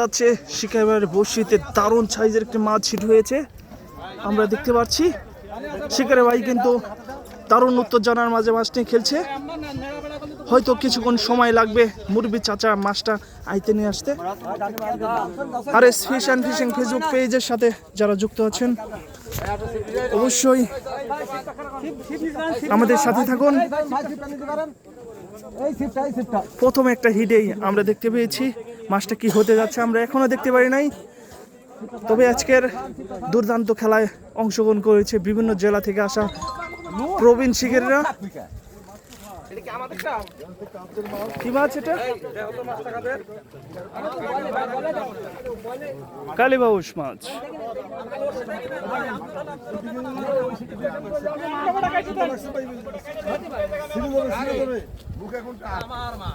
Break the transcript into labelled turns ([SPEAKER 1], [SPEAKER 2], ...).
[SPEAKER 1] যাচ্ছে। শিকাইবার বসিতে দারুণ সাইজের একটি মাছ হিট হয়েছে। আমরা দেখতে পাচ্ছি। শিকারে ভাই কিন্তু দারুণ উত্তর জানার মাঝে মাছটি খেলছে। হয়তো কিছুক্ষণ সময় লাগবে মুরবি চাচা মাছটা আইতে নিয়ে আসতে। R S fish and fishing Facebook পেজের সাথে যারা যুক্ত আছেন, অবশ্যই আমাদের সাথে থাকুন। প্রথম একটা হিডেই আমরা দেখতে পেয়েছি। মাছটা কি হতে যাচ্ছে আমরা এখনও দেখতে পারি নাই। তবে আজকের দুর্দান্ত খেলায় অংশগ্রহণ করেছে বিভিন্ন জেলা থেকে আসা প্রবীণ শিকারীরা কি মাছ এটা? কালীবাউস মাছ। আমার মা